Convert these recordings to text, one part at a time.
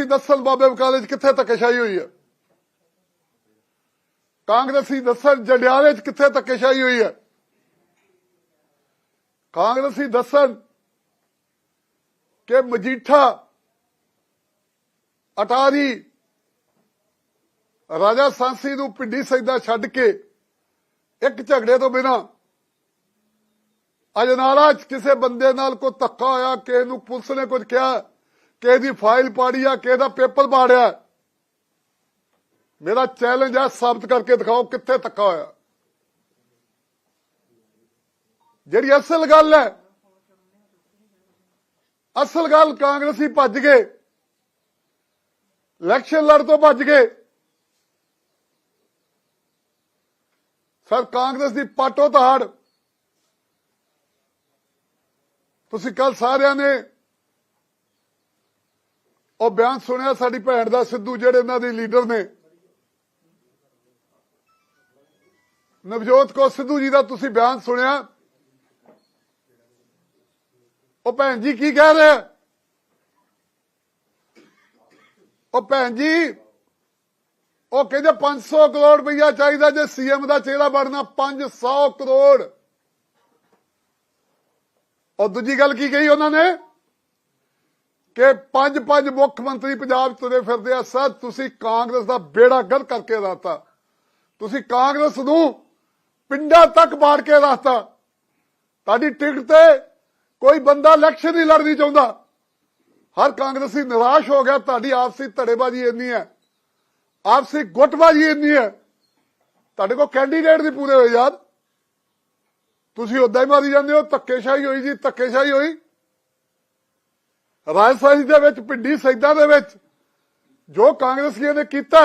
ਕਾਂਗਰਸੀ ਦੱਸਣ ਬਾਬੇ ਬਕਾਲੇ 'ਚ ਕਿੱਥੇ ਧੱਕੇਸ਼ਾਹੀ ਹੋਈ ਹੈ? ਕਾਂਗਰਸੀ ਦੱਸਣ ਜੰਡਿਆਲੇ 'ਚ ਕਿੱਥੇ ਧੱਕੇਸ਼ਾਹੀ ਹੋਈ ਹੈ? ਕਾਂਗਰਸੀ ਦੱਸਣ ਕਿ ਮਜੀਠਾ ਅਟਾਰੀ ਰਾਜਾ ਸਾਂਸੀ ਨੂੰ ਪਿੰਡੀ ਸੈਦਾ ਛੱਡ ਕੇ ਇੱਕ ਝਗੜੇ ਤੋਂ ਬਿਨਾ ਅਜਨਾਲਾ 'ਚ ਕਿਸੇ ਬੰਦੇ ਨਾਲ ਕੋਈ ਧੱਕਾ ਹੋਇਆ ਕਿਸੇ ਨੂੰ ਪੁਲਿਸ ਨੇ ਕੁਝ ਕਿਹਾ? ਕਿਸੇ ਦੀ ਫਾਈਲ ਪਾੜੀ ਆ ਕਿਸੇ ਦਾ ਪੇਪਰ ਪਾੜਿਆ। ਮੇਰਾ ਚੈਲੰਜ ਆ, ਸਾਬਤ ਕਰਕੇ ਦਿਖਾਓ ਕਿੱਥੇ ਧੱਕਾ ਹੋਇਆ। ਜਿਹੜੀ ਅਸਲ ਗੱਲ ਹੈ, ਅਸਲ ਗੱਲ ਕਾਂਗਰਸੀ ਭੱਜ ਗਏ। ਇਲੈਕਸ਼ਨ ਲੜ ਤੋਂ ਭੱਜ ਗਏ। ਸਰ, ਕਾਂਗਰਸ ਦੀ ਪਾਟੋ ਤਹਾੜ ਤੁਸੀਂ ਕੱਲ ਸਾਰਿਆਂ ਨੇ ਉਹ ਬਿਆਨ ਸੁਣਿਆ ਸਾਡੀ ਭੈਣ ਦਾ ਸਿੱਧੂ ਜਿਹੜੇ ਇਹਨਾਂ ਦੇ ਲੀਡਰ ਨੇ। ਨਵਜੋਤ ਕੋ ਸਿੱਧੂ ਜੀ ਦਾ ਤੁਸੀਂ ਬਿਆਨ ਸੁਣਿਆ। ਉਹ ਭੈਣ ਜੀ ਕੀ ਕਹਿ ਰਹੇ? ਉਹ ਭੈਣ ਜੀ, ਉਹ ਕਹਿੰਦੇ 500 ਕਰੋੜ ਰੁਪਈਆ ਚਾਹੀਦਾ ਜੇ ਸੀਐਮ ਦਾ ਚਿਹਰਾ ਬਣਨਾ 500 ਕਰੋੜ। ਔਰ ਦੂਜੀ ਗੱਲ ਕੀ ਕਹੀ ਉਹਨਾਂ ਨੇ? ਕਿ ਪੰਜ ਪੰਜ ਮੁੱਖ ਮੰਤਰੀ ਪੰਜਾਬ ਤੁਰੇ ਫਿਰਦੇ ਆ, ਸਰ, ਤੁਸੀਂ ਕਾਂਗਰਸ ਦਾ ਬੇੜਾ ਗਰ ਕਰਕੇ ਰਾਤਾ। ਤੁਸੀਂ ਕਾਂਗਰਸ ਨੂੰ ਪਿੰਡਾਂ ਤੱਕ ਬਾੜ ਕੇ ਰਾਤਾ। ਤੁਹਾਡੀ ਟਿਕਟ ਤੇ ਕੋਈ ਬੰਦਾ ਇਲੈਕਸ਼ਨ ਨਹੀਂ ਲੜਨੀ ਚਾਹੁੰਦਾ। ਹਰ ਕਾਂਗਰਸੀ ਨਿਰਾਸ਼ ਹੋ ਗਿਆ, ਤੁਹਾਡੀ ਆਪਸੀ ਧੜੇਬਾਜ਼ੀ ਇੰਨੀ ਹੈ। ਆਪਸੀ ਗੁੱਟਬਾਜ਼ੀ ਇੰਨੀ ਹੈ। ਤੁਹਾਡੇ ਕੋਲ ਕੈਂਡੀਡੇਟ ਨਹੀਂ ਪੂਰੇ ਹੋਏ ਯਾਰ। ਤੁਸੀਂ ਉਦਾਂ ਹੀ ਮਾਰੀ ਜਾਂਦੇ ਹੋ, ਧੱਕੇਸ਼ਾਹੀ ਹੋਈ ਜੀ, ਧੱਕੇਸ਼ਾਹੀ ਹੋਈ। ਰਾਜਸਾਹੀ ਦੇ ਵਿੱਚ, ਪਿੰਡੀ ਸੈਦਾ ਦੇ ਵਿੱਚ, ਜੋ ਕਾਂਗਰਸੀਆਂ ਨੇ ਕੀਤਾ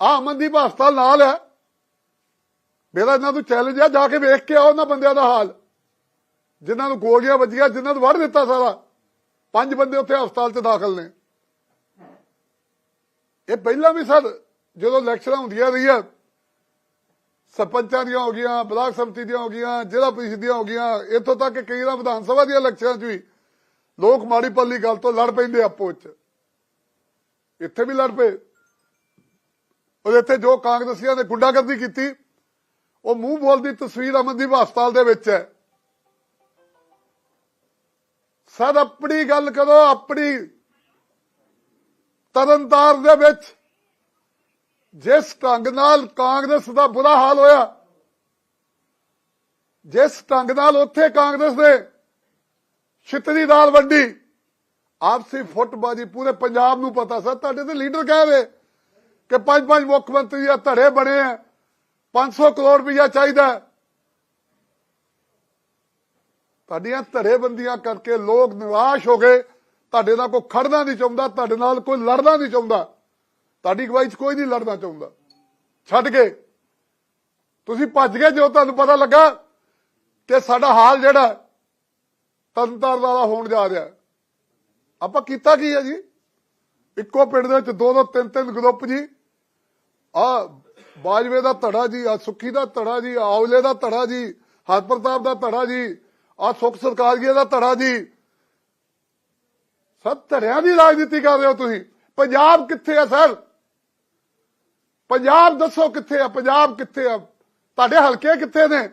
ਆ ਅਮਨਦੀਪ ਹਸਪਤਾਲ ਨਾਲ ਹੈ। ਮੇਰਾ ਇਹਨਾਂ ਨੂੰ ਚੈਲੰਜ ਆ, ਜਾ ਕੇ ਵੇਖ ਕੇ ਆਓ ਉਹਨਾਂ ਬੰਦਿਆਂ ਦਾ ਹਾਲ। ਜਿਨ੍ਹਾਂ ਨੂੰ ਗੋਲੀਆਂ ਵੱਜੀਆਂ, ਜਿਨ੍ਹਾਂ ਨੂੰ ਵੜ ਦਿੱਤਾ ਸਾਰਾ। ਪੰਜ ਬੰਦੇ ਉੱਥੇ ਹਸਪਤਾਲ 'ਚ ਦਾਖਲ ਨੇ। ਇਹ ਪਹਿਲਾਂ ਵੀ ਸਰ, ਜਦੋਂ ਲੈਕਚਰਾਂ ਹੁੰਦੀਆਂ ਰਹੀਆਂ, ਸਰਪੰਚਾਂ ਦੀਆਂ ਹੋ ਗਈਆਂ, ਬਲਾਕ ਸਮਿਤੀ ਦੀਆਂ ਹੋ ਗਈਆਂ, ਜ਼ਿਲ੍ਹਾ ਪ੍ਰੀਸ਼ਦ ਦੀਆਂ ਹੋ ਗਈਆਂ, ਇੱਥੋਂ ਤੱਕ ਕਈ ਵਾਰ ਵਿਧਾਨ ਸਭਾ ਦੀਆਂ ਲੈਕਚਰਾਂ 'ਚ ਵੀ ਲੋਕ ਮਾੜੀ ਪੱਲੀ ਗੱਲ ਤੋਂ ਲੜ ਪੈਂਦੇ ਆਪੋ ਵਿੱਚ। ਇੱਥੇ ਵੀ ਲੜ ਪਏ। ਉਹ ਇੱਥੇ ਜੋ ਕਾਂਗਰਸੀਆਂ ਨੇ ਗੁੰਡਾਗਰਦੀ ਕੀਤੀ, ਉਹ ਮੂੰਹ ਬੋਲ ਦੀ ਤਸਵੀਰ ਅਮਨਦੀਪ ਹਸਪਤਾਲ ਦੇ ਵਿੱਚ ਹੈ। ਸਰ, ਆਪਣੀ ਗੱਲ ਕਰੋ, ਆਪਣੀ ਤਰਨਤਾਰ ਦੇ ਵਿੱਚ ਜਿਸ ਢੰਗ ਨਾਲ ਕਾਂਗਰਸ ਦਾ ਬੁਰਾ ਹਾਲ ਹੋਇਆ, ਜਿਸ ਢੰਗ ਨਾਲ ਉੱਥੇ ਕਾਂਗਰਸ ਦੇ ਛਿੱਤ ਦੀ ਦਾਲ ਵੰਡੀ। ਆਪਸੀ ਫੁੱਟਬਾਜੀ, ਪੂਰੇ ਪੰਜਾਬ ਨੂੰ ਪਤਾ ਸਰ, ਤੁਹਾਡੇ ਤੇ ਲੀਡਰ ਕਹਿ ਰਹੇ ਕਿ ਪੰਜ ਪੰਜ ਮੁੱਖ ਮੰਤਰੀ ਆ, ਧੜੇ ਬਣੇ ਆ 500 ਕਰੋੜ ਰੁਪਇਆ ਚਾਹੀਦਾ। ਤੁਹਾਡੀਆਂ ਧੜੇਬੰਦੀਆਂ ਕਰਕੇ ਲੋਕ ਨਿਰਾਸ਼ ਹੋ ਗਏ। ਤੁਹਾਡੇ ਨਾਲ ਕੋਈ ਖੜਨਾ ਨਹੀਂ ਚਾਹੁੰਦਾ, ਤੁਹਾਡੇ ਨਾਲ ਕੋਈ ਲੜਨਾ ਨਹੀਂ ਚਾਹੁੰਦਾ। ਤੁਹਾਡੀ ਗਵਾਹੀ 'ਚ ਕੋਈ ਨਹੀਂ ਲੜਨਾ ਚਾਹੁੰਦਾ। ਛੱਡ ਗਏ ਤੁਸੀਂ ਭੱਜ ਗਏ ਜੋ ਤੁਹਾਨੂੰ ਪਤਾ ਲੱਗਾ ਕਿ ਸਾਡਾ ਹਾਲ ਜਿਹੜਾ ਹੈ, ਵਾਲਾ ਹੋਣ ਜਾ ਰਿਹਾ। ਆਪਾਂ ਕੀਤਾ ਕੀ ਹੈ ਜੀ? ਇੱਕੋ ਪਿੰਡ ਦੇ ਵਿੱਚ ਦੋ ਦੋ ਤਿੰਨ ਤਿੰਨ ਗਰੁੱਪ ਜੀ। ਆ ਬਾਜਵੇ ਦਾ ਧੜਾ ਜੀ ਆ ਸੁੱਖੀ ਦਾ ਧੜਾ ਜੀ ਆਵਲੇ ਦਾ ਧੜਾ ਜੀ ਹਰਪ੍ਰਤਾਪ ਦਾ ਧੜਾ ਜੀ ਆ ਸੁਖ ਸਰਕਾਰੀਏ ਦਾ ਧੜਾ ਜੀ। ਸਭ ਧੜਿਆਂ ਦੀ ਰਾਜਨੀਤੀ ਕਰ ਰਹੇ ਹੋ ਤੁਸੀਂ। ਪੰਜਾਬ ਕਿੱਥੇ ਆ ਸਰ? ਪੰਜਾਬ ਦੱਸੋ ਕਿੱਥੇ ਆ? ਪੰਜਾਬ ਕਿੱਥੇ ਆ? ਤੁਹਾਡੇ ਹਲਕੇ ਕਿੱਥੇ ਨੇ?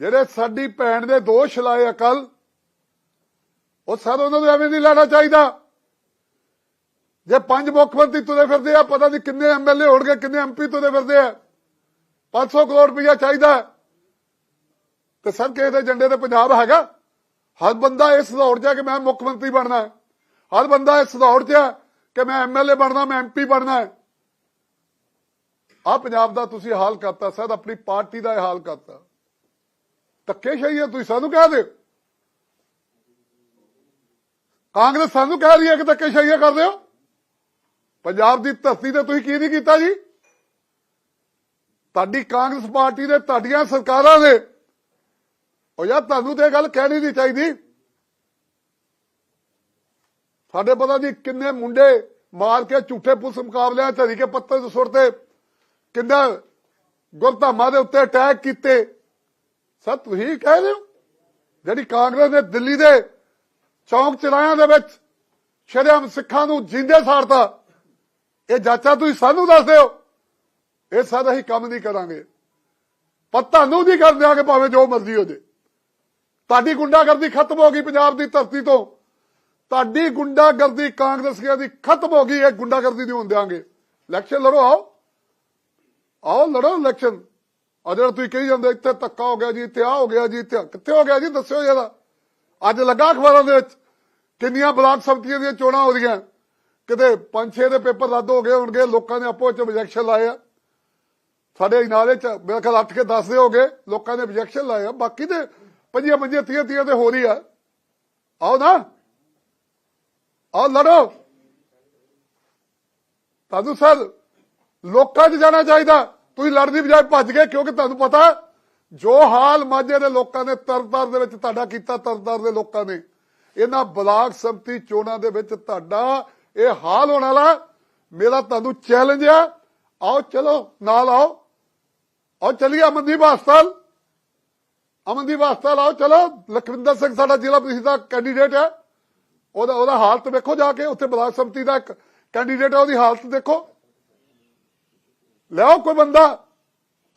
ਜਿਹੜੇ ਸਾਡੀ ਭੈਣ ਦੇ ਦੋਸ਼ ਲਾਏ ਅਕਲ ਉਹ ਸਰ ਉਹਨਾਂ ਨੂੰ ਐਵੇਂ ਨਹੀਂ ਲੈਣਾ ਚਾਹੀਦਾ। ਜੇ ਪੰਜ ਮੁੱਖ ਮੰਤਰੀ ਤੁਰੇ ਫਿਰਦੇ ਆ, ਪਤਾ ਨਹੀਂ ਕਿੰਨੇ ਐਮਐਲਏ ਹੋਣਗੇ, ਕਿੰਨੇ ਐਮਪੀ ਤੁਰੇ ਫਿਰਦੇ ਆ। 500 ਕਰੋੜ ਰੁਪਇਆ ਚਾਹੀਦਾ ਤੇ ਸਰ ਕਿਸੇ ਦੇ ਝੰਡੇ ਤੇ ਪੰਜਾਬ ਹੈਗਾ? ਹਰ ਬੰਦਾ ਇਸ ਦੌੜ 'ਚ ਕਿ ਮੈਂ ਮੁੱਖ ਮੰਤਰੀ ਬਣਨਾ ਹਰ ਬੰਦਾ ਇਸ ਦੌੜ 'ਚ ਕਿ ਮੈਂ ਐਮਐਲਏ ਬਣਨਾ, ਮੈਂ ਐਮਪੀ ਬਣਨਾ ਹੈ। ਆ ਪੰਜਾਬ ਦਾ ਤੁਸੀਂ ਹਾਲ ਕਰਤਾ, ਸਰ, ਆਪਣੀ ਪਾਰਟੀ ਦਾ ਇਹ ਹਾਲ ਕਰਤਾ। ਧੱਕੇਸ਼ਾਹੀ ਹੈ ਤੁਸੀਂ ਸਾਨੂੰ ਕਹਿ ਦਿਓ। ਕਾਂਗਰਸ ਸਾਨੂੰ ਕਹਿ ਰਹੀ ਹੈ ਕਿ ਧੱਕੇ ਧੱਕੇਸ਼ਾਹੀਆਂ ਕਰਦੇ ਹੋ ਪੰਜਾਬ ਦੀ ਧਰਤੀ ਤੇ ਤੁਸੀਂ ਕੀ ਨਹੀਂ ਕੀਤਾ ਜੀ? ਤੁਹਾਡੀ ਕਾਂਗਰਸ ਪਾਰਟੀ ਦੇ ਤੁਹਾਡੀਆਂ ਸਰਕਾਰਾਂ ਨੇ। ਉਹ ਯਾਰ ਤੁਹਾਨੂੰ ਤੇ ਇਹ ਗੱਲ ਕਹਿਣੀ ਨਹੀਂ ਚਾਹੀਦੀ। ਸਾਡੇ ਪਤਾ ਨਹੀਂ ਕਿੰਨੇ ਮੁੰਡੇ ਮਾਰ ਕੇ ਝੂਠੇ ਪੁਲਿਸ ਮੁਕਾਬਲਿਆਂ ਧਰੀ ਕੇ ਪੱਤਰ ਸੁੱਟਦੇ ਕਿੰਨਾ ਗੁਰਧਾਮਾਂ ਦੇ ਉੱਤੇ ਅਟੈਕ ਕੀਤੇ। ਸਰ ਤੁਸੀਂ ਕਹਿ ਰਹੇ ਹੋ? ਜਿਹੜੀ ਕਾਂਗਰਸ ਨੇ ਦਿੱਲੀ ਦੇ ਚੌਂਕ ਚਰਾਇਆਂ ਦੇ ਵਿੱਚ ਸ਼ਰਮ ਸਿੱਖਾਂ ਨੂੰ ਜਿੰਦੇ ਸਾੜਤਾ, ਇਹ ਜਾਚਾ ਤੁਸੀਂ ਸਾਨੂੰ ਦੱਸ ਦਿਓ। ਇਹ ਸਾਡਾ ਹੀ ਕੰਮ ਨਹੀਂ ਕਰਾਂਗੇ। ਪਰ ਤੁਹਾਨੂੰ ਨਹੀਂ ਕਰ ਦਿਆਂਗੇ ਭਾਵੇਂ ਜੋ ਮਰਜ਼ੀ ਹੋ ਜੇ। ਤੁਹਾਡੀ ਗੁੰਡਾਗਰਦੀ ਖਤਮ ਹੋ ਗਈ ਪੰਜਾਬ ਦੀ ਧਰਤੀ ਤੋਂ। ਤੁਹਾਡੀ ਗੁੰਡਾਗਰਦੀ ਕਾਂਗਰਸੀਆਂ ਦੀ ਖਤਮ ਹੋ ਗਈ, ਇਹ ਗੁੰਡਾਗਰਦੀ ਨਹੀਂ ਹੋਣ ਦਿਆਂਗੇ। ਇਲੈਕਸ਼ਨ ਲੜੋ ਆਓ। ਆਓ, ਲੜੋ ਇਲੈਕਸ਼ਨ। ਆ ਜਿਹੜਾ ਤੁਸੀਂ ਕਹੀ ਜਾਂਦੇ ਇੱਥੇ ਧੱਕਾ ਹੋ ਗਿਆ ਜੀ, ਇੱਥੇ ਆ ਹੋ ਗਿਆ ਜੀ, ਇੱਥੇ ਕਿੱਥੇ ਹੋ ਗਿਆ ਜੀ? ਦੱਸਿਓ ਜਰਾ ਅੱਜ ਲੱਗਾ ਅਖਬਾਰਾਂ ਦੇ ਵਿੱਚ ਕਿੰਨੀਆਂ ਬਲਾਕ ਸੰਮਤੀਆਂ ਦੀਆਂ ਚੋਣਾਂ ਹੋ ਰਹੀਆਂ। ਕਿਤੇ ਪੰਜ ਛੇ ਦੇ ਪੇਪਰ ਰੱਦ ਹੋ ਗਏ ਹੋਣਗੇ, ਲੋਕਾਂ ਨੇ ਆਪੋ ਵਿੱਚ objection ਲਾਏ ਆ। ਸਾਡੇ ਨਾਲੇ ਚ ਮੇਰੇ ਖਿਆਲ 8 ਕੇ 10 ਦੇ ਹੋ ਗਏ, ਲੋਕਾਂ ਨੇ objection ਲਾਏ ਆ। ਬਾਕੀ ਦੇ ਪੰਜੀਆਂ ਪੰਜੀਆਂ, ਤੀਆਂ ਤੀਆਂ ਤੇ ਹੋ ਰਹੀ ਆ। ਆਓ ਨਾ। ਆਓ, ਲੜੋ। ਤੁਹਾਨੂੰ ਸਰ, ਲੋਕਾਂ 'ਚ ਜਾਣਾ ਚਾਹੀਦਾ। ਤੁਸੀਂ ਲੜਨ ਦੀ ਬਜਾਏ ਭੱਜ ਗਏ, ਕਿਉਂਕਿ ਤੁਹਾਨੂੰ ਪਤਾ, ਜੋ ਹਾਲ ਮਾਝੇ ਦੇ ਲੋਕਾਂ ਨੇ ਤਰਤਾਰ ਦੇ ਵਿੱਚ ਤੁਹਾਡਾ ਕੀਤਾ ਤਰਤਾਰ ਦੇ ਲੋਕਾਂ ਨੇ। ਇਹਨਾਂ ਬਲਾਕ ਸੰਮਤੀ ਚੋਣਾਂ ਦੇ ਵਿੱਚ ਤੁਹਾਡਾ ਇਹ ਹਾਲ ਹੋਣ ਵਾਲਾ, ਮੇਰਾ ਤੁਹਾਨੂੰ ਚੈਲੰਜ ਆ। ਆਓ, ਚਲੋ, ਨਾਲ ਆਓ। ਆਓ, ਚਲੀਏ ਅਮਨਦੀਪ ਹਸਪਤਾਲ। ਅਮਨਦੀਪ ਹਸਪਤਾਲ, ਆਓ, ਚਲੋ। ਲਖਵਿੰਦਰ ਸਿੰਘ ਸਾਡਾ ਜ਼ਿਲ੍ਹਾ ਪ੍ਰੀਸ਼ਦ ਦਾ ਕੈਂਡੀਡੇਟ ਹੈ ਉਹਦਾ ਉਹਦਾ ਹਾਲਤ ਵੇਖੋ ਜਾ ਕੇ, ਉੱਥੇ ਬਲਾਕ ਸੰਮਤੀ ਦਾ ਇੱਕ ਕੈਂਡੀਡੇਟ ਹੈ ਉਹਦੀ ਹਾਲਤ ਦੇਖੋ। ਲਿਆਓ ਕੋਈ ਬੰਦਾ।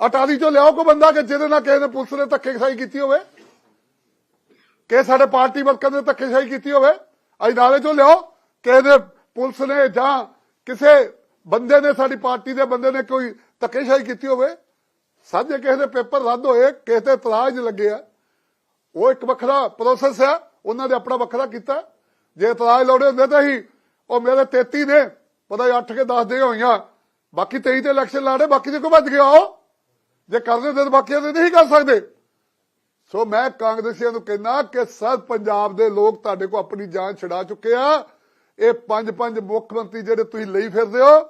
ਅਟਾਰੀ ਚੋਂ ਲਿਆਓ ਕੋਈ ਬੰਦਾ ਕਿ ਜਿਹਦੇ ਨਾਲ ਕਿਸੇ ਨੇ ਪੁਲਿਸ ਨੇ ਧੱਕੇਸ਼ਾਹੀ ਕੀਤੀ ਹੋਵੇ। ਕਿ ਸਾਡੇ ਪਾਰਟੀ ਵਰਕਰ ਨੇ ਧੱਕੇਸ਼ਾਹੀ ਕੀਤੀ ਹੋਵੇ। ਅੱਜ ਨਾਲੇ ਚੋਂ ਲਿਆਓ ਕਿਸੇ ਨੇ ਪੁਲਿਸ ਨੇ ਜਾਂ ਕਿਸੇ ਬੰਦੇ ਨੇ ਸਾਡੀ ਪਾਰਟੀ ਦੇ ਬੰਦੇ ਨੇ ਕੋਈ ਧੱਕੇਸ਼ਾਹੀ ਕੀਤੀ ਹੋਵੇ। ਸਾਜੇ ਕਿਸੇ ਦੇ ਪੇਪਰ ਰੱਦ ਹੋਏ, ਕਿਸੇ ਤੇ ਇਤਰਾਜ਼ ਲੱਗੇ ਆ। ਉਹ ਇੱਕ ਵੱਖਰਾ ਪ੍ਰੋਸੈਸ ਹੈ ਉਹਨਾਂ ਨੇ ਆਪਣਾ ਵੱਖਰਾ ਕੀਤਾ। ਜੇ ਇਤਰਾਜ਼ ਲਾਉਣੇ ਹੁੰਦੇ ਤਾਂ ਹੀ ਉਹ ਮੇਰੇ 33 ਨੇ, ਪਤਾ 8 ਕੇ 10 ਦੇ ਹੋਈਆਂ। ਬਾਕੀ 23 ਤੇ ਇਲੈਕਸ਼ਨ ਲਾੜੇ ਬਾਕੀ ਦੇ ਕੋ ਵੱਜ ਗਿਆ ਉਹ ਜੇ ਕਰਦੇ ਹੁੰਦੇ ਤਾਂ ਬਾਕੀਆਂ ਦੇ ਨਹੀਂ ਕਰ ਸਕਦੇ। ਸੋ ਮੈਂ ਕਾਂਗਰਸੀਆਂ ਨੂੰ ਕਹਿੰਦਾ ਕਿ ਸਰ, ਪੰਜਾਬ ਦੇ ਲੋਕ ਤੁਹਾਡੇ ਕੋ ਆਪਣੀ ਜਾਨ ਛਡਾ ਚੁੱਕੇ ਆ। ਇਹ ਪੰਜ ਪੰਜ ਮੁੱਖ ਮੰਤਰੀ ਜਿਹੜੇ ਤੁਸੀਂ ਲਈ ਫਿਰਦੇ ਹੋ,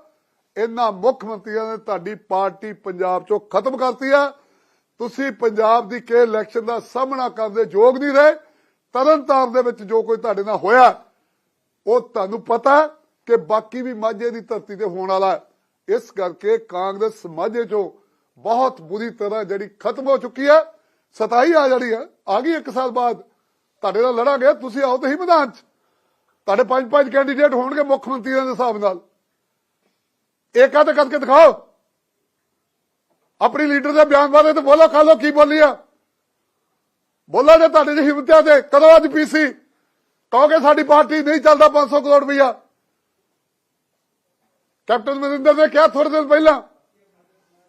ਇਹਨਾਂ ਮੁੱਖ ਮੰਤਰੀਆਂ ਨੇ ਤੁਹਾਡੀ ਪਾਰਟੀ ਪੰਜਾਬ ਚੋਂ ਖਤਮ ਕਰਤੀ ਆ। ਤੁਸੀਂ ਪੰਜਾਬ ਦੀ ਕੇ ਇਲੈਕਸ਼ਨ ਦਾ ਸਾਹਮਣਾ ਕਰਨ ਦੇ ਯੋਗ ਨਹੀਂ ਰਹੇ। ਤਰਨਤਾਰਨ ਦੇ ਵਿੱਚ ਜੋ ਕੋਈ ਤੁਹਾਡੇ ਨਾਲ ਹੋਇਆ, ਉਹ ਤੁਹਾਨੂੰ ਪਤਾ ਕਿ ਬਾਕੀ ਵੀ ਮਾਝੇ ਦੀ ਧਰਤੀ ਤੇ ਹੋਣ ਵਾਲਾ ਹੈ। ਇਸ ਕਰਕੇ ਕਾਂਗਰਸ ਮਾਝੇ ਚੋਂ ਬਹੁਤ ਬੁਰੀ ਤਰ੍ਹਾਂ ਜਿਹੜੀ ਖਤਮ ਹੋ ਚੁੱਕੀ ਹੈ, ਸਤਾਈ ਆ ਜਿਹੜੀ ਹੈ, ਆ ਗਈ ਇੱਕ ਸਾਲ ਬਾਅਦ। ਤੁਹਾਡੇ ਨਾਲ ਲੜਾਂਗੇ, ਤੁਸੀਂ ਆਓ ਤੇ ਹੀ ਮੈਦਾਨ 'ਚ। ਤੁਹਾਡੇ ਪੰਜ ਪੰਜ ਕੈਂਡੀਡੇਟ ਹੋਣਗੇ ਮੁੱਖ ਮੰਤਰੀਆਂ ਦੇ ਹਿਸਾਬ ਨਾਲ। ਏਕਾ ਤੇ ਕਰਕੇ ਦਿਖਾਓ। ਆਪਣੀ ਲੀਡਰ ਦੇ ਬਿਆਨ ਬਾਰੇ ਤੇ ਬੋਲੋ ਖਾਲੋ ਕੀ ਬੋਲੀ ਆ। ਬੋਲੋ ਜੇ ਤੁਹਾਡੇ ਦੀ ਹਿੰਮਤਾਂ ਤੇ, ਕਦੋਂ ਅੱਜ ਪੀਸੀ ਕਹੋਗੇ ਸਾਡੀ ਪਾਰਟੀ ਨਹੀਂ ਚੱਲਦਾ 500 ਕਰੋੜ ਰੁਪਈਆ। ਕੈਪਟਨ ਮਨਿੰਦਰ ਨੇ ਕਿਹਾ ਥੋੜੇ ਦਿਨ ਪਹਿਲਾਂ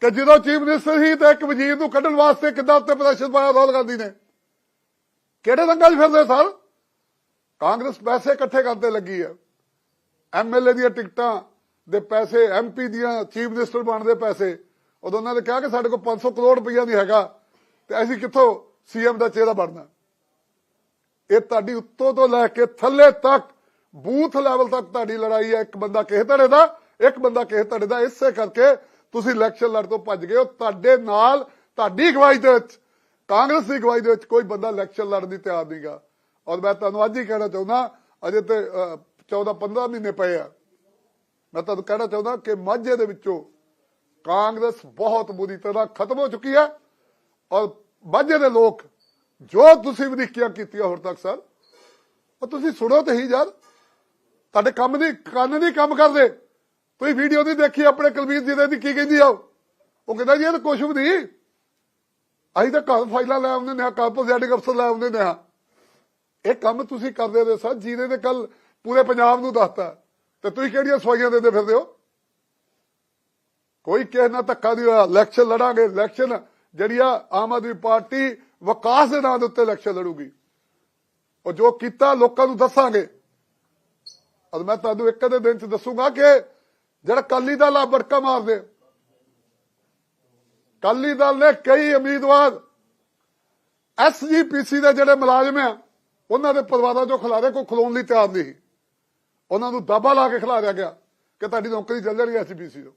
ਕਿ ਜਦੋਂ ਚੀਫ ਮਿਨਿਸਟਰ ਸੀ ਤੇ ਇੱਕ ਵਜ਼ੀਰ ਨੂੰ ਕੱਢਣ ਵਾਸਤੇ ਕਿੱਦਾਂ ਉੱਤੇ ਪ੍ਰਦਰਸ਼ਨ ਪਾਇਆ ਰਾਹੁਲ ਗਾਂਧੀ ਨੇ। ਕਿਹੜੇ ਰੰਗਾਂ 'ਚ ਫਿਰਦੇ ਸਰ? ਕਾਂਗਰਸ ਪੈਸੇ ਇਕੱਠੇ ਕਰਦੇ ਲੱਗੀ ਆ। ਐਮਐਲਏ ਦੀਆਂ ਟਿਕਟਾਂ ਦੇ ਪੈਸੇ ਐਮਪੀ ਦੀਆਂ ਚੀਫ ਮਿਨਿਸਟਰ ਬਣਦੇ ਪੈਸੇ। ਉਦੋਂ ਉਹਨਾਂ ਨੇ ਕਿਹਾ ਕਿ ਸਾਡੇ ਕੋਲ 500 ਕਰੋੜ ਰੁਪਈਆ ਨਹੀਂ ਹੈਗਾ ਤੇ ਅਸੀਂ ਕਿੱਥੋਂ ਸੀਐਮ ਦਾ ਚਿਹਰਾ ਬਣਨਾ। ਇਹ ਤੁਹਾਡੀ ਉੱਤੋਂ ਤੋਂ ਲੈ ਕੇ ਥੱਲੇ ਤੱਕ, ਬੂਥ ਲੈਵਲ ਤੱਕ ਤੁਹਾਡੀ ਲੜਾਈ ਹੈ। ਇੱਕ ਬੰਦਾ ਕਿਸੇ ਧੜੇ ਦਾ ਇੱਕ ਬੰਦਾ ਕਿਸੇ ਤੁਹਾਡੇ ਦਾ ਇਸੇ ਕਰਕੇ ਤੁਸੀਂ ਇਲੈਕਸ਼ਨ ਲੜ ਤੋਂ ਭੱਜ ਗਏ ਹੋ, ਤੁਹਾਡੇ ਨਾਲ ਤੁਹਾਡੀ ਅਗਵਾਈ ਦੇ ਵਿੱਚ, ਕਾਂਗਰਸ ਦੀ ਅਗਵਾਈ ਦੇ ਵਿੱਚ ਕੋਈ ਬੰਦਾ ਇਲੈਕਸ਼ਨ ਲੜਨ ਦੀ ਤਿਆਰ ਨਹੀਂਗਾ ਔਰ ਮੈਂ ਤੁਹਾਨੂੰ ਅੱਜ ਹੀ ਕਹਿਣਾ ਚਾਹੁੰਦਾ, ਅਜੇ ਤੇ 14 15 ਮਹੀਨੇ ਪਏ ਆ। ਮੈਂ ਤੁਹਾਨੂੰ ਕਹਿਣਾ ਚਾਹੁੰਦਾ ਕਿ ਮਾਝੇ ਦੇ ਵਿੱਚੋਂ ਕਾਂਗਰਸ ਬਹੁਤ ਬੁਰੀ ਤਰ੍ਹਾਂ ਖਤਮ ਹੋ ਚੁੱਕੀ ਹੈ। ਔਰ ਮਾਝੇ ਦੇ ਲੋਕ ਜੋ ਤੁਸੀਂ ਵਧੀਕੀਆਂ ਕੀਤੀਆਂ ਹੁਣ ਤੱਕ ਸਰ, ਉਹ ਤੁਸੀਂ ਸੁਣੋ ਤੇ ਹੀ ਯਾਰ। ਤੁਹਾਡੇ ਕੰਮ ਦੀ ਕੰਨ ਨਹੀਂ ਕੰਮ ਕਰਦੇ। ਤੁਸੀਂ ਵੀਡੀਓ ਨਹੀਂ ਦੇਖੀ, ਆਪਣੇ ਕੁਲਵੀਰ ਜੀ ਦੀ ਕੀ ਕਹਿੰਦੀ ਆ ਉਹ? ਕਹਿੰਦਾ ਜੀ ਇਹ ਤਾਂ ਕੁਛ ਵੀ ਨਹੀਂ। ਅਸੀਂ ਤਾਂ ਘਰ ਫਾਈਲਾਂ ਲੈ ਆਉਂਦੇ ਨੇ ਕੱਲ ਪ੍ਰੈਜ਼ਾਈਡਿੰਗ ਅਫਸਰ ਲੈ ਆਉਂਦੇ ਨੇ। ਇਹ ਕੰਮ ਤੁਸੀਂ ਕਰਦੇ ਹੋ ਸਰ ਜਿਹਨੇ ਨੇ ਕੱਲ ਪੂਰੇ ਪੰਜਾਬ ਨੂੰ ਦੱਸਤਾ। ਤੇ ਤੁਸੀਂ ਕਿਹੜੀਆਂ ਸਵਾਈਆਂ ਦਿੰਦੇ ਫਿਰਦੇ ਹੋ? ਕੋਈ ਕਿਸੇ ਨਾਲ ਧੱਕਾ ਨਹੀਂ ਹੋਇਆ। ਇਲੈਕਸ਼ਨ ਲੜਾਂਗੇ ਇਲੈਕਸ਼ਨ ਜਿਹੜੀ ਆ, ਆਮ ਆਦਮੀ ਪਾਰਟੀ ਵਿਕਾਸ ਦੇ ਨਾਂ ਦੇ ਉੱਤੇ ਇਲੈਕਸ਼ਨ ਲੜੂਗੀ। ਉਹ ਜੋ ਕੀਤਾ, ਲੋਕਾਂ ਨੂੰ ਦੱਸਾਂਗੇ। ਔਰ ਮੈਂ ਤੁਹਾਨੂੰ ਇੱਕ ਦੇ ਦਿਨ ਚ ਦੱਸੂਗਾ ਕਿ ਜਿਹੜਾ ਕਾਲੀ ਦਲ ਆ, ਬੜਕਾ ਮਾਰਦੇ। ਕਾਲੀ ਦਲ ਨੇ ਕਈ ਉਮੀਦਵਾਰ ਐਸਜੀਪੀਸੀ ਦੇ ਜਿਹੜੇ ਮੁਲਾਜ਼ਮ ਆ, ਉਹਨਾਂ ਦੇ ਪਰਿਵਾਰਾਂ ਚੋਂ ਖਿਲਾਰੇ ਕੋਈ ਖਲੋਣ ਲਈ ਤਿਆਰ ਨਹੀਂ ਸੀ। ਉਹਨਾਂ ਨੂੰ ਦਾਬਾ ਲਾ ਕੇ ਖਿਲਾਰਿਆ ਗਿਆ ਕਿ ਤੁਹਾਡੀ ਨੌਕਰੀ ਚੱਲ ਜਾਣੀ ਐਸਜੀਪੀਸੀ ਤੋਂ।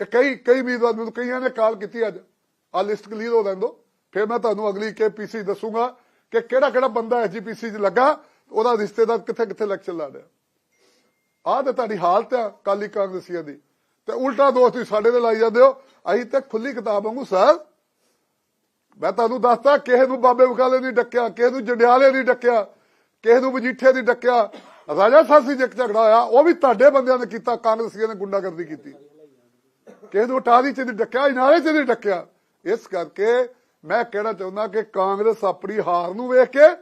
ਇਹ ਕਈ ਕਈ ਉਮੀਦਵਾਰ ਮੈਨੂੰ ਕਈਆਂ ਨੇ ਕਾਲ ਕੀਤੀ ਅੱਜ ਆ ਲਿਸਟ ਕਲੀਅਰ ਹੋ ਲੈਣ ਦੋ ਫਿਰ ਮੈਂ ਤੁਹਾਨੂੰ ਅਗਲੀ ਕੇਪੀਸੀ ਦੱਸੂਗਾ ਕਿ ਕਿਹੜਾ ਕਿਹੜਾ ਬੰਦਾ ਐਸਜੀਪੀਸੀ 'ਚ ਲੱਗਾ, ਉਹਦਾ ਰਿਸ਼ਤੇਦਾਰ ਕਿੱਥੇ ਕਿੱਥੇ ਇਲੈਕਸ਼ਨ ਲਾ ਰਿਹਾ। ਆਹ ਤੇ ਤੁਹਾਡੀ ਹਾਲਤ ਆ ਕਾਲੀ ਕਾਂਗਰਸੀਆਂ ਦੀ। ਤੇ ਉਲਟਾ ਦੋਸਤ ਤੁਸੀਂ ਸਾਡੇ ਤੇ ਲਾਈ ਜਾਂਦੇ ਹੋ। ਅਸੀਂ ਤੇ ਖੁੱਲੀ ਕਿਤਾਬ ਵਾਂਗੂ, ਸਰ, ਮੈਂ ਤੁਹਾਨੂੰ ਦੱਸਤਾ ਕਿਸੇ ਨੂੰ ਬਾਬੇ ਬਕਾਲੇ ਨਹੀਂ ਡੱਕਿਆ, ਕਿਸੇ ਨੂੰ ਜੰਡਿਆਲੇ ਨਹੀਂ ਡੱਕਿਆ, ਕਿਸੇ ਨੂੰ ਮਜੀਠੇ ਦੀ ਡੱਕਿਆ। ਰਾਜਾ ਸਾਸੀ ਜਿੱਕ ਝਗੜਾ ਹੋਇਆ, ਉਹ ਵੀ ਤੁਹਾਡੇ ਬੰਦਿਆਂ ਨੇ ਕੀਤਾ, ਕਾਂਗਰਸੀਆਂ ਨੇ ਗੁੰਡਾਗਰਦੀ ਕੀਤੀ। ਕਿਸੇ ਨੂੰ ਅਟਾਰੀ ਚ ਨਹੀਂ ਡੱਕਿਆ ਇਨਾਰੇ ਚ ਨਹੀਂ ਡੱਕਿਆ। ਇਸ ਕਰਕੇ ਮੈਂ ਕਹਿਣਾ ਚਾਹੁੰਦਾ ਕਿ ਕਾਂਗਰਸ ਆਪਣੀ ਹਾਰ ਨੂੰ ਵੇਖ ਕੇ,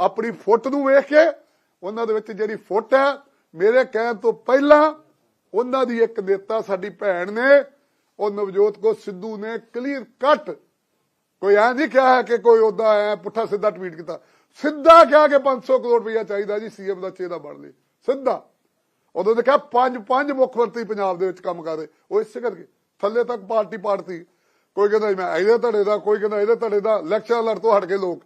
ਆਪਣੀ ਫੁੱਟ ਨੂੰ ਵੇਖ ਕੇ, ਉਹਨਾਂ ਦੇ ਵਿੱਚ ਜਿਹੜੀ ਫੁੱਟ ਹੈ ਮੇਰੇ ਕਹਿਣ ਤੋਂ ਪਹਿਲਾਂ ਉਹਨਾਂ ਦੀ ਇੱਕ ਨੇਤਾ ਸਾਡੀ ਭੈਣ ਨੇ, ਉਹ ਨਵਜੋਤ ਕੋ ਸਿੱਧੂ ਨੇ ਕਲੀਅਰ ਕੱਟ ਕੋਈ ਐਂ ਨਹੀਂ ਕਿਹਾ ਕਿ ਕੋਈ ਉਹਦਾ ਐ ਪੁੱਠਾ ਸਿੱਧਾ ਟਵੀਟ ਕੀਤਾ। ਸਿੱਧਾ ਕਿਹਾ ਕਿ 500 ਕਰੋੜ ਰੁਪਇਆ ਚਾਹੀਦਾ ਜੀ ਸੀਐਮ ਦਾ ਚਿਹਰਾ ਬਣ ਲਈ ਸਿੱਧਾ। ਉਦੋਂ ਨੇ ਕਿਹਾ, ਪੰਜ ਪੰਜ ਮੁੱਖ ਮੰਤਰੀ ਪੰਜਾਬ ਦੇ ਵਿੱਚ ਕੰਮ ਕਰ ਰਹੇ। ਉਹ ਇਸੇ ਕਰਕੇ ਥੱਲੇ ਤੱਕ ਪਾਰਟੀ ਪਾਰਟੀ ਕੋਈ ਕਹਿੰਦਾ ਜੀ ਮੈਂ ਇਹਦੇ ਧੜੇ ਦਾ, ਕੋਈ ਕਹਿੰਦਾ ਇਹਦੇ ਧੜੇ ਦਾ ਇਲੈਕਸ਼ਨ ਲੜ ਤੋਂ ਹਟ ਕੇ ਲੋਕ।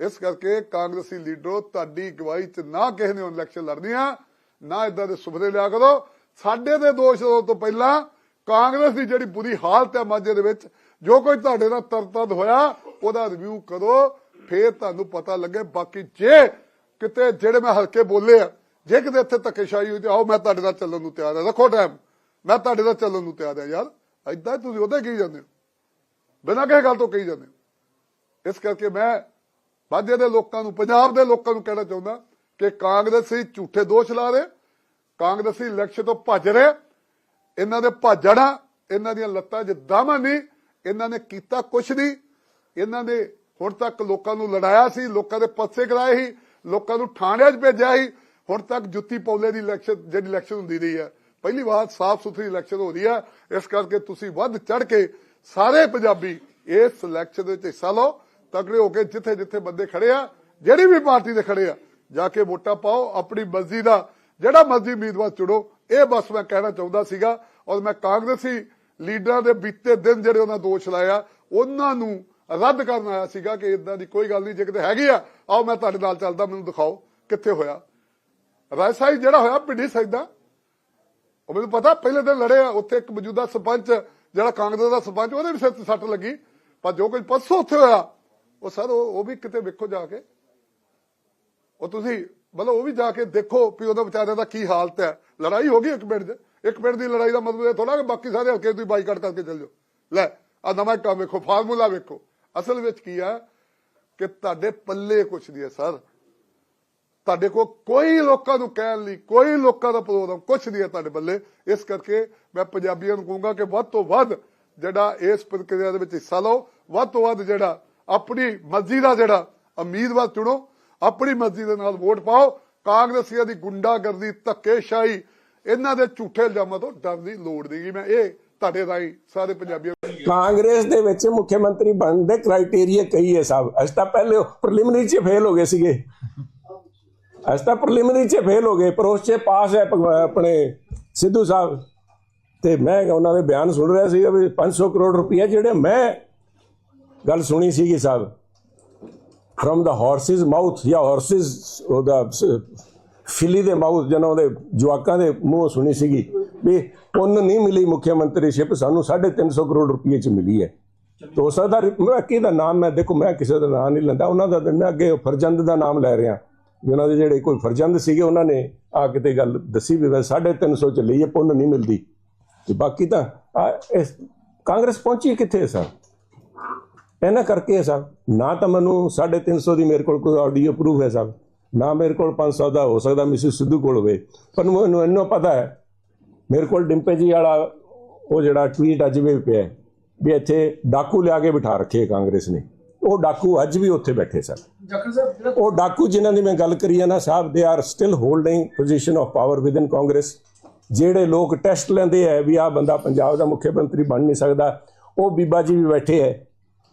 ਇਸ ਕਰਕੇ ਕਾਂਗਰਸੀ ਲੀਡਰੋ, ਤੁਹਾਡੀ ਗਵਾਹੀ 'ਚ ਨਾ ਕਿਸੇ ਨੇ ਇਲੈਕਸ਼ਨ ਲੜਨੀਆਂ ਨਾ ਇਦਾਂ ਦੇ ਸੁਪਨੇ ਲਿਆ ਕਰੋ। ਸਾਡੇ ਦੇ ਦੋਸ਼ ਲਾਉਣ ਤੋਂ ਪਹਿਲਾਂ ਕਾਂਗਰਸ ਦੀ ਜਿਹੜੀ ਬੁਰੀ ਹਾਲਤ ਹੈ ਮਾਝੇ ਦੇ ਵਿੱਚ, ਜੋ ਕੋਈ ਤੁਹਾਡੇ ਨਾਲ ਤਰਤਦ ਹੋਇਆ, ਉਹਦਾ ਰਿਵਿਊ ਕਰੋ। ਫੇਰ ਤੁਹਾਨੂੰ ਪਤਾ ਲੱਗੇ, ਬਾਕੀ ਜੇ ਕਿਤੇ ਜਿਹੜੇ ਮੈਂ ਹਲਕੇ ਬੋਲੇ ਆ, ਜੇ ਕਿਤੇ ਇੱਥੇ ਧੱਕੇਸ਼ਾਹੀ ਹੋਈ ਤੇ ਆਓ, ਮੈਂ ਤੁਹਾਡੇ ਨਾਲ ਚੱਲਣ ਨੂੰ ਤਿਆਰ ਹਾਂ ਰੱਖੋ ਟਾਈਮ ਮੈਂ ਤੁਹਾਡੇ ਨਾਲ ਚੱਲਣ ਨੂੰ ਤਿਆਰ ਹਾਂ ਯਾਰ। ਐਦਾਂ ਤੁਸੀਂ ਉਹਦੇ ਕਹੀ ਜਾਂਦੇ ਹੋ। ਬਿਨਾਂ ਕਿਸੇ ਗੱਲ ਤੋਂ ਕਹੀ ਜਾਂਦੇ ਹੋ। ਇਸ ਕਰਕੇ ਮੈਂ ਮਾਝੇ ਦੇ ਲੋਕਾਂ ਨੂੰ, ਪੰਜਾਬ ਦੇ ਲੋਕਾਂ ਨੂੰ ਕਹਿਣਾ ਚਾਹੁੰਦਾ ਕਿ ਕਾਂਗਰਸੀ ਝੂਠੇ ਦੋਸ਼ ਲਾ ਰਹੇ, ਕਾਂਗਰਸੀ ਇਲੈਕਸ਼ਨ ਤੋਂ ਭੱਜ ਰਹੇ, ਇਹਨਾਂ ਦੇ ਭੱਜਣਾ ਇਹਨਾਂ ਦੀਆਂ ਲੱਤਾਂ 'ਚ ਦਾਮਾ ਨਹੀਂ, ਇਹਨਾਂ ਨੇ ਕੀਤਾ ਕੁਛ ਨਹੀਂ। ਇਹਨਾਂ ਨੇ ਹੁਣ ਤੱਕ ਲੋਕਾਂ ਨੂੰ ਲੜਾਇਆ ਸੀ, ਲੋਕਾਂ ਦੇ ਪੱਸੇ ਕਰਾਏ ਸੀ, ਲੋਕਾਂ ਨੂੰ ਥਾਣਿਆਂ 'ਚ ਭੇਜਿਆ ਸੀ। ਹੁਣ ਤੱਕ ਜੁੱਤੀ ਪੌਲੇ ਦੀ ਇਲੈਕਸ਼ਨ, ਜਿਹੜੀ ਇਲੈਕਸ਼ਨ ਹੁੰਦੀ ਰਹੀ ਹੈ, ਪਹਿਲੀ ਵਾਰ ਸਾਫ਼ ਸੁਥਰੀ ਇਲੈਕਸ਼ਨ ਹੋ ਰਹੀ ਹੈ, ਇਸ ਕਰਕੇ ਤੁਸੀਂ ਵੱਧ ਚੜ ਕੇ ਸਾਰੇ ਪੰਜਾਬੀ ਇਸ ਇਲੈਕਸ਼ਨ ਦੇ ਵਿੱਚ ਹਿੱਸਾ ਲਓ, ਤਕੜੇ ਹੋ ਕੇ ਜਿੱਥੇ ਜਿੱਥੇ ਬੰਦੇ ਖੜੇ ਆ, ਜਿਹੜੀ ਵੀ ਪਾਰਟੀ ਦੇ ਖੜੇ ਆ ਜਾ ਕੇ ਵੋਟਾਂ ਪਾਓ, ਆਪਣੀ ਮਰਜ਼ੀ ਦਾ, ਜਿਹੜਾ ਮਰਜ਼ੀ ਉਮੀਦਵਾਰ ਚੁਣੋ। ਇਹ ਬਸ ਮੈਂ ਕਹਿਣਾ ਚਾਹੁੰਦਾ ਸੀਗਾ ਔਰ ਮੈਂ ਕਾਂਗਰਸੀ ਲੀਡਰਾਂ ਦੇ ਬੀਤੇ ਦਿਨ ਜਿਹੜੇ ਉਹਨਾਂ ਦੋਸ਼ ਲਾਇਆ, ਉਹਨਾਂ ਨੂੰ ਰੱਦ ਕਰਨ ਆਇਆ ਸੀਗਾ ਕਿ ਇਦਾਂ ਦੀ ਕੋਈ ਗੱਲ ਨਹੀਂ, ਜੇ ਕਿਤੇ ਹੈਗੀ ਆ, ਆਓ ਮੈਂ ਤੁਹਾਡੇ ਨਾਲ ਚੱਲਦਾ, ਮੈਨੂੰ ਦਿਖਾਓ ਕਿੱਥੇ ਹੋਇਆ। ਰਾਜਸਾਈ ਜਿਹੜਾ ਹੋਇਆ ਪਿੰਡੀ ਸੈਦਾ ਉਹ ਮੈਨੂੰ ਪਤਾ, ਪਹਿਲੇ ਦਿਨ ਲੜੇ ਆ, ਉੱਥੇ ਇੱਕ ਮੌਜੂਦਾ ਸਰਪੰਚ, ਜਿਹੜਾ ਕਾਂਗਰਸ ਦਾ ਸਰਪੰਚ, ਉਹਦੇ ਵੀ ਸਿਰ ਤੇ ਸੱਟ ਲੱਗੀ, ਪਰ ਜੋ ਕੁਝ ਪਰਸੋਂ ਉੱਥੇ ਹੋਇਆ, ਉਹ ਸਰ, ਉਹ ਉਹ ਵੀ ਕਿਤੇ ਵੇਖੋ ਜਾ ਕੇ। ਉਹ ਤੁਸੀਂ ਮਤਲਬ ਉਹ ਵੀ ਜਾ ਕੇ ਦੇਖੋ ਵੀ ਉਹਦਾ ਵਿਚਾਰਿਆਂ ਦਾ ਕੀ ਹਾਲਤ ਹੈ। ਲੜਾਈ ਹੋ ਗਈ ਇੱਕ ਮਿੰਟ 'ਚ। ਇੱਕ ਮਿੰਟ ਦੀ ਲੜਾਈ ਦਾ ਮਤਲਬ ਇਹ ਥੋੜਾ ਕਿ ਬਾਕੀ ਸਾਰੇ ਹਲਕੇ ਤੁਸੀਂ ਬਾਈਕਾਟ ਕਰਕੇ ਚੱਲ ਜਾਓ। ਲੈ ਆ ਨਵਾਂ ਕੰਮ ਵੇਖੋ, ਫਾਰਮੂਲਾ ਵੇਖੋ। ਅਸਲ ਵਿੱਚ ਕੀ ਹੈ ਕਿ ਤੁਹਾਡੇ ਪੱਲੇ ਕੁਛ ਨਹੀਂ ਹੈ, ਸਰ। ਤੁਹਾਡੇ ਕੋਲ ਕੋਈ ਲੋਕਾਂ ਨੂੰ ਕਹਿਣ ਲਈ, ਕੋਈ ਲੋਕਾਂ ਦਾ ਪ੍ਰੋਗਰਾਮ ਕੁਛ ਨਹੀਂ ਹੈ ਤੁਹਾਡੇ ਪੱਲੇ। ਇਸ ਕਰਕੇ ਮੈਂ ਪੰਜਾਬੀਆਂ ਨੂੰ ਕਹੂੰਗਾ ਕਿ ਵੱਧ ਤੋਂ ਵੱਧ ਜਿਹੜਾ ਇਸ ਪ੍ਰਕਿਰਿਆ ਦੇ ਵਿੱਚ ਹਿੱਸਾ ਲਓ। ਵੱਧ ਤੋਂ ਵੱਧ ਜਿਹੜਾ ਆਪਣੀ ਮਰਜ਼ੀ ਦਾ ਜਿਹੜਾ ਉਮੀਦਵਾਰ ਚੁਣੋ। ਆਪਣੀ ਮਰਜ਼ੀ ਦੇ ਨਾਲ ਵੋਟ ਪਾਓ। ਕਾਂਗਰਸੀਆਂ ਦੀ ਗੁੰਡਾਗਰਦੀ, ਧੱਕੇਸ਼ਾਹੀ, ਇਹਨਾਂ ਦੇ ਝੂਠੇ ਇਲਜ਼ਾਮਾਂ ਤੋਂ ਡਰਨ ਦੀ ਲੋੜ ਨਹੀਂਗੀ ਮੈਂ ਇਹ ਤੁਹਾਡੇ ਰਾਹੀਂ ਸਾਰੇ ਪੰਜਾਬੀਆਂ ਕਾਂਗਰਸ ਦੇ ਵਿੱਚ ਮੁੱਖ ਮੰਤਰੀ ਬਣਨ ਦੇ ਕ੍ਰਾਈਟੇਰੀਆ ਕਈ ਹੈ ਸਾਹਿਬ ਅਸੀਂ ਤਾਂ ਪਹਿਲੇ ਪ੍ਰੀਲਿਮਿਨਰੀ 'ਚ ਫੇਲ ਹੋ ਗਏ ਸੀਗੇ। ਅਸੀਂ ਤਾਂ ਪ੍ਰੀਲਿਮਿਨਰੀ 'ਚ ਫੇਲ ਹੋ ਗਏ। ਪਰ ਉਸ 'ਚ ਪਾਸ ਹੈ ਆਪਣੇ ਸਿੱਧੂ ਸਾਹਿਬ। ਤੇ ਮੈਂ ਉਹਨਾਂ ਦੇ ਬਿਆਨ ਸੁਣ ਰਿਹਾ ਸੀਗਾ ਵੀ 500 ਕਰੋੜ ਰੁਪਏ ਜਿਹੜੇ ਮੈਂ ਗੱਲ ਸੁਣੀ ਸੀਗੀ ਸਾਹਿਬ ਫਰਮ ਦਾ ਹਾਰਸਿਸ ਮਾਊਥ ਜਾਂ ਹਾਰਸਿਸ ਉਹਦਾ, ਫਿਲੀ ਦੇ ਮਾਊਥ ਜਨਾਂ ਉਹਦੇ ਜਵਾਕਾਂ ਦੇ ਮੂੰਹ ਸੁਣੀ ਸੀਗੀ ਵੀ ਪੁੰਨ ਨਹੀਂ ਮਿਲੀ ਮੁੱਖ ਮੰਤਰੀ ਸ਼ਿਪ, ਸਾਨੂੰ 350 ਕਰੋੜ ਰੁਪਏ ਚ ਮਿਲੀ ਹੈ। ਤੋ ਹੋ ਸਕਦਾ ਮੈਂ ਕਿਹਦਾ ਨਾਮ, ਮੈਂ ਦੇਖੋ, ਮੈਂ ਕਿਸੇ ਦਾ ਨਾਮ ਨਹੀਂ ਲੈਂਦਾ। ਉਹਨਾਂ ਦਾ ਮੈਂ ਅੱਗੇ ਫਰਜ਼ੰਦ ਦਾ ਨਾਮ ਲੈ ਰਿਹਾ। ਵੀ ਉਹਨਾਂ ਦੇ ਜਿਹੜੇ ਕੋਈ ਫਰਜ਼ੰਦ ਸੀਗੇ, ਉਹਨਾਂ ਨੇ ਆ ਕਿਤੇ ਗੱਲ ਦੱਸੀ ਵੀ ਮੈਂ 350 ਚ ਲਈਏ ਪੁੰਨ ਨਹੀਂ ਮਿਲਦੀ। ਤੇ ਬਾਕੀ ਤਾਂ ਇਸ ਕਾਂਗਰਸ ਪਹੁੰਚੀ ਕਿੱਥੇ ਹੈ, ਸਰ? ਇਹਨਾਂ ਕਰਕੇ ਹੈ ਸਾਹਿਬ ਨਾ ਤਾਂ ਮੈਨੂੰ 350 ਦੀ ਮੇਰੇ ਕੋਲ ਕੋਈ ਆਡੀਓ ਪ੍ਰੂਫ ਹੈ ਸਾਹਿਬ ਨਾ ਮੇਰੇ ਕੋਲ 500 ਦਾ ਹੋ ਸਕਦਾ ਮਿਸਿਸ ਸਿੱਧੂ ਕੋਲ ਹੋਵੇ। ਪਰ ਮੈਨੂੰ ਇੰਨਾ ਪਤਾ ਹੈ ਮੇਰੇ ਕੋਲ ਡਿੰਪੇ ਜੀ ਵਾਲਾ ਉਹ ਜਿਹੜਾ ਟਵੀਟ ਅੱਜ ਵੀ ਪਿਆ ਵੀ ਇੱਥੇ ਡਾਕੂ ਲਿਆ ਕੇ ਬਿਠਾ ਰੱਖੇ ਕਾਂਗਰਸ ਨੇ। ਉਹ ਡਾਕੂ ਅੱਜ ਵੀ ਉੱਥੇ ਬੈਠੇ ਸਨ ਜਿਹੜਾ ਉਹ ਡਾਕੂ ਜਿਨ੍ਹਾਂ ਦੀ ਮੈਂ ਗੱਲ ਕਰੀ ਹੈ ਨਾ ਸਾਹਿਬ they are still holding position of power within Congress ਜਿਹੜੇ ਲੋਕ ਟੈਸਟ ਲੈਂਦੇ ਹੈ ਵੀ ਆਹ ਬੰਦਾ ਪੰਜਾਬ ਦਾ ਮੁੱਖ ਮੰਤਰੀ ਬਣ ਨਹੀਂ ਸਕਦਾ ਉਹ ਬੀਬਾ ਜੀ ਵੀ ਬੈਠੇ ਹੈ।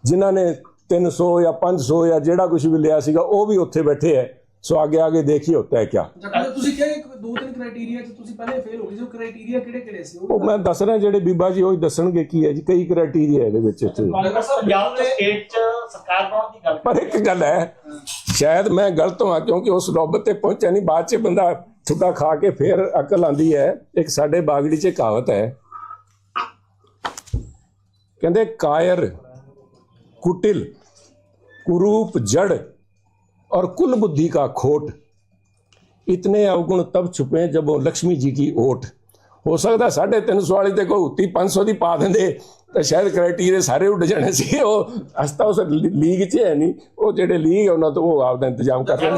ਜਿਨ੍ਹਾਂ ਨੇ 300 ਜਾਂ 500 ਜਾਂ ਜਿਹੜਾ ਕੁਝ ਵੀ ਲਿਆ ਸੀਗਾ ਉਹ ਵੀ ਉੱਥੇ ਬੈਠੇ ਹੈ ਸੋ ਅੱਗੇ ਅੱਗੇ ਦੇਖੀਏ ਹੁੰਦਾ ਹੈ ਕਿਆ। ਤੁਸੀਂ ਕਿਹਾ ਕਿ ਦੋ ਤਿੰਨ ਕ੍ਰਾਈਟੇਰੀਆ ਚ ਤੁਸੀਂ ਪਹਿਲੇ ਫੇਲ ਹੋ ਗਏ ਉਹ ਕ੍ਰਾਈਟੇਰੀਆ ਕਿਹੜੇ ਕਿਹੜੇ ਸੀ? ਉਹ ਮੈਂ ਦੱਸ ਰਿਹਾ ਜਿਹੜੇ ਬੀਬਾ ਜੀ ਉਹ ਦੱਸਣਗੇ ਕੀ ਹੈ ਜੀ ਕਈ ਕ੍ਰਾਈਟੇਰੀਆ ਇਹਦੇ ਵਿੱਚ ਇੱਥੇ। ਪੰਜਾਬ ਦੇ ਸਟੇਟ ਚ ਸਰਕਾਰ ਬਣਾਉਣ ਦੀ ਗੱਲ ਪਰ ਇੱਕ ਗੱਲ ਹੈ ਸ਼ਾਇਦ ਮੈਂ ਗਲਤ ਹਾਂ ਕਿਉਂਕਿ ਉਸ ਨੌਬਤ ਤੇ ਪਹੁੰਚਿਆ ਨਹੀਂ ਬਾਅਦ ਚ ਬੰਦਾ ਥੁੱਕਾ ਖਾ ਕੇ ਫੇਰ ਅਕਲ ਆਂਦੀ ਹੈ ਇੱਕ ਸਾਡੇ ਬਾਗੜੀ ਚ ਕਹਾਵਤ ਹੈ ਕਹਿੰਦੇ ਕਾਇਰ ਕੁਟਿਲ कुरूप जड़ और कुल बुद्धि का खोट इतने अवगुण तब छुपे जब वो लक्ष्मी जी की ओट ਹੋ ਸਕਦਾ 350 ਵਾਲੀ ਤੇ ਕੋਈ ਉੱਤੀ 500 ਦੀ ਪਾ ਦਿੰਦੇ ਤਾਂ ਸ਼ਾਇਦ ਕ੍ਰਾਈਟੇਰੀਆ ਸਾਰੇ ਉੱਡ ਜਾਣੇ ਸੀ ਉਹ ਅਸਤਾ ਉਸ ਲੀਗ 'ਚ ਹੈ ਨਹੀਂ ਉਹ ਜਿਹੜੇ ਲੀਗ ਉਹਨਾਂ ਤੋਂ ਉਹ ਆਪਦਾ ਇੰਤਜ਼ਾਮ ਕਰ ਰਹੇ ਨੇ